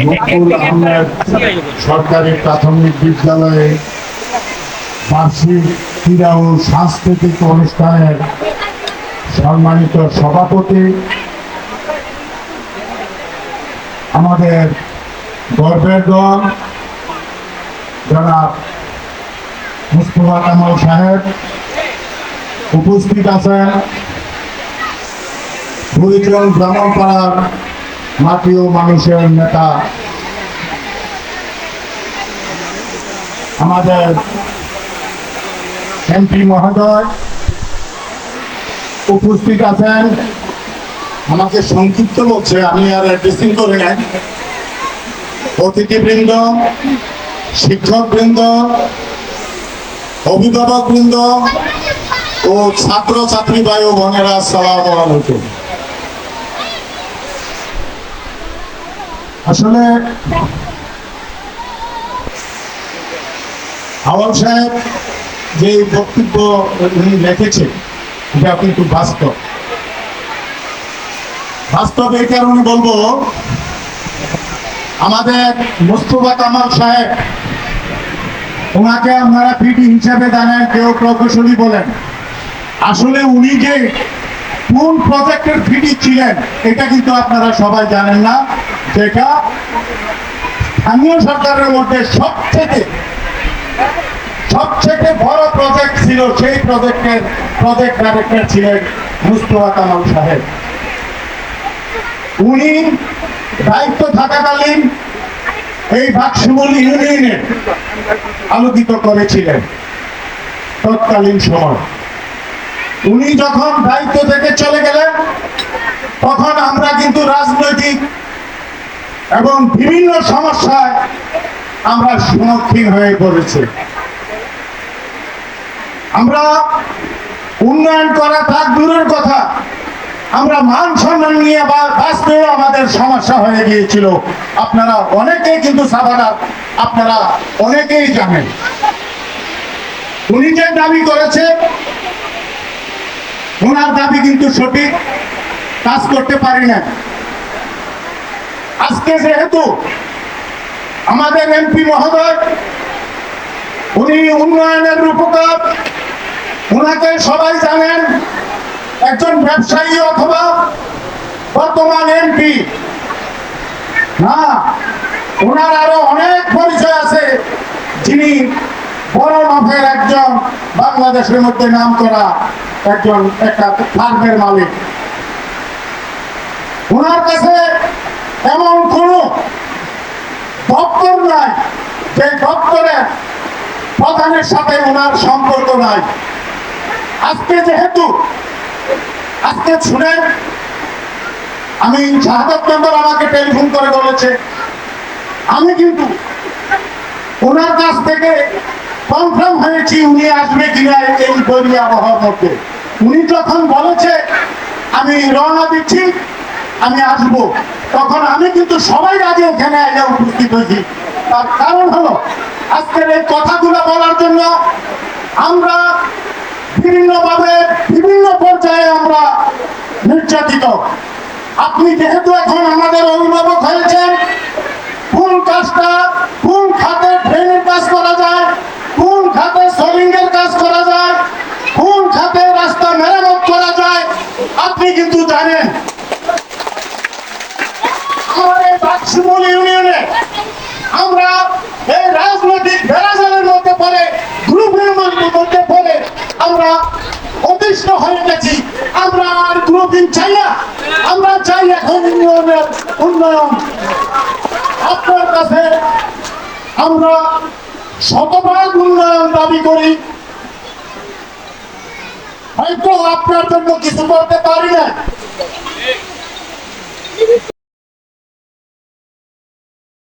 আহমেদ সরকারি প্রাথমিক বিদ্যালয়ে বার্ষিক ক্রীড়া ও সাংস্কৃতিক অনুষ্ঠানের সম্মানিত সভাপতি। আমাদের গর্বের দল, জনাব মুস্তফা কামাল সাহেব উপস্থিত আছেন। হরিচরণ ব্রাহ্মণপাড়ার মাটি ও মানুষের নেতা। আমাদের এমপি মহোদয় উপস্থিত আছেন। আমাকে সংক্ষিপ্ত বলছে, আমি আর অ্যাড্রেসিং করে নাই। অতিথিবৃন্দ, শিক্ষকবৃন্দ অভিভাবক বৃন্দ ও ছাত্র ছাত্রী ভাই ও বোনেরা, আসসালাম আলাইকুম। আসলে আওয়াল সাহেব যে বক্তব্য উনি এটা কিন্তু বাস্তব। বাস্তব এই কারণে বলব, আমাদের মুস্তফা কামাল সাহেব, ওনাকে আপনারা পিটি হিসাবে জানেন, কেউ প্রকৌশলী বলেন। আসলে উনি যে কোন প্রজেক্টের ফিটি ছিলেন, এটা কিন্তু আপনারা সবাই জানেন না। যেটা স্থানীয় সরকারের মধ্যে সবথেকে সবথেকে বড় প্রজেক্ট ছিল, সেই প্রজেক্টের প্রজেক্ট ডাইরেক্টর ছিলেন মুস্তফা কামাল সাহেব। উনি দায়িত্ব থাকাকালীন এই বাক্সমুল ইউনিয়নে আলোকিত করেছিলেন, তৎকালীন সময়। উনি যখন দায়িত্ব থেকে চলে গেলেন, তখন আমরা কিন্তু রাজনৈতিক এবং বিভিন্ন সমস্যায় আমরা সম্মুখীন হয়ে পড়েছি। আমরা উন্নয়ন করা থাক দূরের কথা, আমরা মান সম্মান নিয়ে বাঁচতেও আমাদের সমস্যা হয়ে গিয়েছিল। আপনারা অনেকেই কিন্তু সাবানা, আপনারা অনেকেই জানেন। উনি যে দাবি করেছে ওনার দাবি কিন্তু সঠিক, কাজ করতে পারি না। আজকে যেহেতু আমাদের এমপি মহোদয়, উনি উন্নয়নের রূপকার ওনাকে সবাই জানেন, একজন ব্যবসায়ী অথবা বর্তমান এমপি। না ওনার আরও অনেক পরিচয় আছে যিনি বড় একজন বাংলাদেশের মধ্যে নাম করা একজন একটা ফার্মের মালিক। ওনার কাছে এমন কোনো দপ্তর নাই, যে প্রধানের সাথে ওনার সম্পর্ক নাই। আজকে যেহেতু, আজকে শুনেন আমি শাহাদত মেম্বার আমাকে টেলিফোন করে বলেছে। আমি কিন্তু ওনার কাছ থেকে কনফার্ম হয়েছি, উনি আসবে কিনা এই বৈরী আবহাওয়ার মধ্যে উনি যখন বলেছে, আমি রওনা দিচ্ছি, আমি আসব। তখন আমি কিন্তু সবাই আগে এখানে এসে উপস্থিত হয়েছি। তার কারণ হলো, আজকের এই কথাগুলো বলার জন্য আমরা বিভিন্নভাবে, বিভিন্ন পর্যায়ে আমরা নির্যাতিত। আপনি যেহেতু এখন আমাদের অভিভাবক হয়েছেন কোন কাজটা কোন খাতে ট্রেনের কাজ করা যায় কোন খাতে সোলিংয়ের কাজ করা যায় কোন খাতে রাস্তা মেরামত করা যায় আপনি কিন্তু জানেন আমার এই ইউনিয়নে আমরা এই রাজনৈতিক বেড়াজালের মধ্যে পড়ে, গ্রুপের মধ্যে পড়ে আমরা অতিষ্ঠ হয়ে গেছি। আমরা আর গ্রুপিং চাই না। আমরা চাই এখন ইউনিয়নের উন্নয়ন। আপনার কাছে আমরা শতভাগ উন্নয়ন দাবি করি। হয়তো আপনার জন্য কিছু করতে পারি না। えっ?